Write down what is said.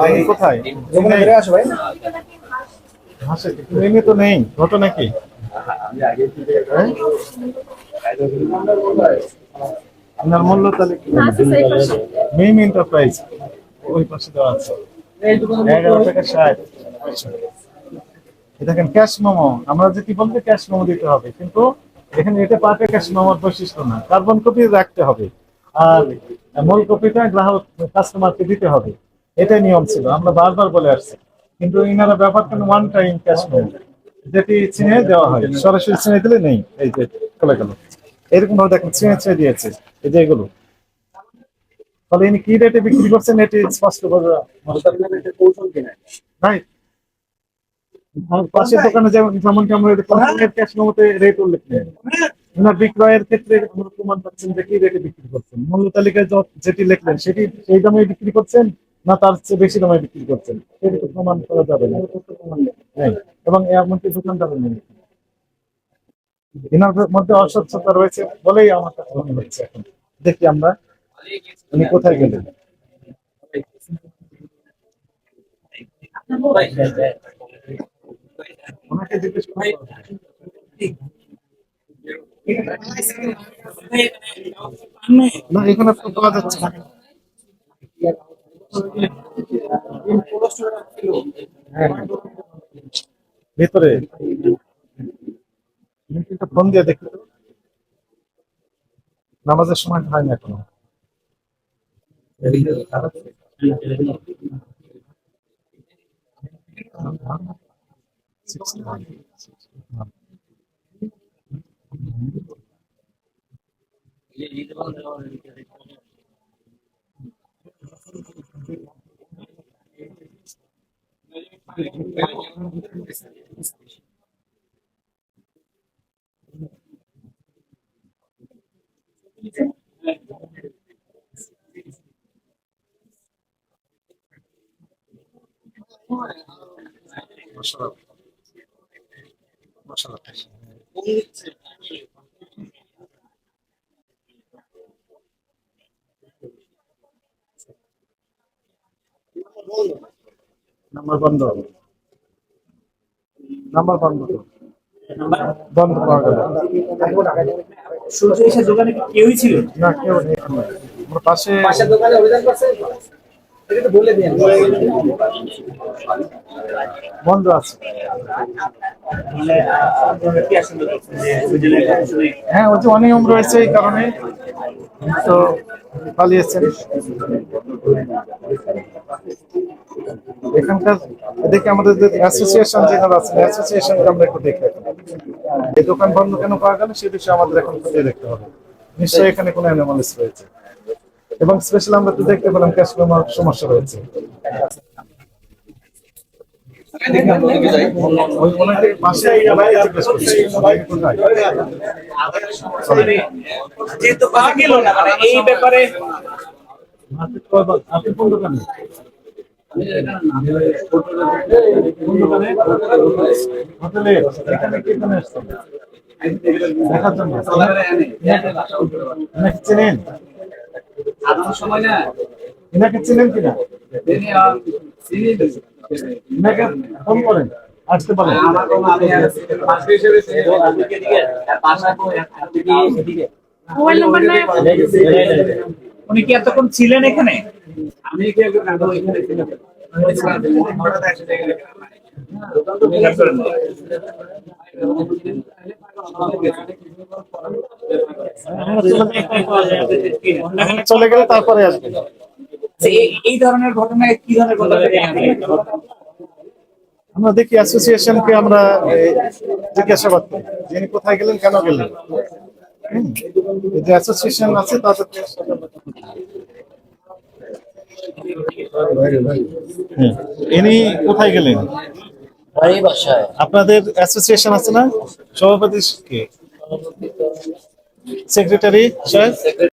ভাই কোথায়? বেড়ে আসো ভাই। হাসে এমনি তো নেই ঘটনা কি? আপনার মূল্য তাহলে মেইন এন্টারপ্রাইজ ওই পাশে দেওয়া আছে। এগারো টাকা ষাট। দেখেন ক্যাশ মোমো আমরা যদি বলতে ক্যাশ মোমো দিতে হবে কিন্তু এখানে এটা পার্টে ক্যাশ মোমোর বৈশিষ্ট্য না। কার্বন কপি রাখতে হবে। আর মূল কপিটা গ্রাহক কাস্টমারকে দিতে হবে। এটাই নিয়ম ছিল। আমরা বারবার বলে আসছি। কিন্তু ইনারা ব্যাপার কেন ওয়ান টাইম ক্যাশ মোমো যেটি চিনে দেওয়া হয়। সরাসরি চিনে দিলে নেই। এই যে চলে গেল। এরকম ভাবে দেখেন চিনে চিনে দিয়েছে। এই যে এগুলো। তাহলে ইনি কি রেটে বিক্রি করছেন এটি স্পষ্ট বোঝা রাইট পাশের দোকানে যেমন যেমন কি আমরা ক্যাশ মেমোতে রেট উল্লেখ নেই। ওনার বিক্রয়ের ক্ষেত্রে আমরা প্রমাণ পাচ্ছেন যে কি রেটে বিক্রি করছেন। মূল্য তালিকায় যেটি লিখলেন সেটি সেই দামে বিক্রি করছেন? না, তার চেয়ে বেশি দামে বিক্রি করছেন। সেটি প্রমাণ করা যাবে না। নেই। এবং এমনকি দোকানদারও নেই। এনার মধ্যে অস্বচ্ছতা রয়েছে বলেই আমার কাছে মনে হচ্ছে এখন। দেখি আমরা, উনি কোথায় গেলেন? ওনাকে জিজ্ঞেস না, এখানে পাওয়া যাচ্ছে না। হ্যাঁ। ভেতরে। ফোন দিয়ে দেখি নামাজের সময় হয় না এখনও। Maşallah. Maşallah. নাম্বার বন্ধ নাম্বার বন্ধ বন্ধ পাওয়া গেল। সূর্য এসে দোকানে কেউই ছিল? না কেউ নেই আমার পাশে পাশের দোকানে অভিযান করছে? তো বলে দিন বন্ধ আছে। হ্যাঁ ওই যে অনিয়ম রয়েছে এই কারণে। তো পালিয়েছেন। এখানকার দেখে আমাদের যে অ্যাসোসিয়েশন যেগুলো আছে অ্যাসোসিয়েশনকে আমরা একটু দেখে এই দোকান বন্ধ কেন পাওয়া গেল সে বিষয়ে আমাদের এখন খুঁজে দেখতে হবে। নিশ্চয়ই এখানে কোনো অ্যানোমালিস রয়েছে। এবং স্পেশাল আমরা তো দেখতে পেলাম ক্যাশ ফ্লোর সমস্যা রয়েছে। মানে এই ব্যাপারে আপনি কোন? দোকানে চেনেন সময় না এনাকে চেনেন কিনা এনাকে ফোন করেন আসতে পারেন মোবাইল নাম্বার উনি কি এতক্ষণ ছিলেন এখানে? আমি কি ছিলাম? চলে গেলে তারপরে আসবেন এই- এই ধরনের ঘটনায় কি ধরনের ঘটনা আমরা দেখি অ্যাসোসিয়েশনকে আমরা জিজ্ঞাসাবাদ করি। যিনি কোথায় গেলেন কেন গেলেন? হুম, যে অ্যাসোসিয়েশন আছে তাদের ইনি কোথায় গেলেন? আপনাদের অ্যাসোসিয়েশন আছে না? সভাপতি কে? সেক্রেটারি সাহেব?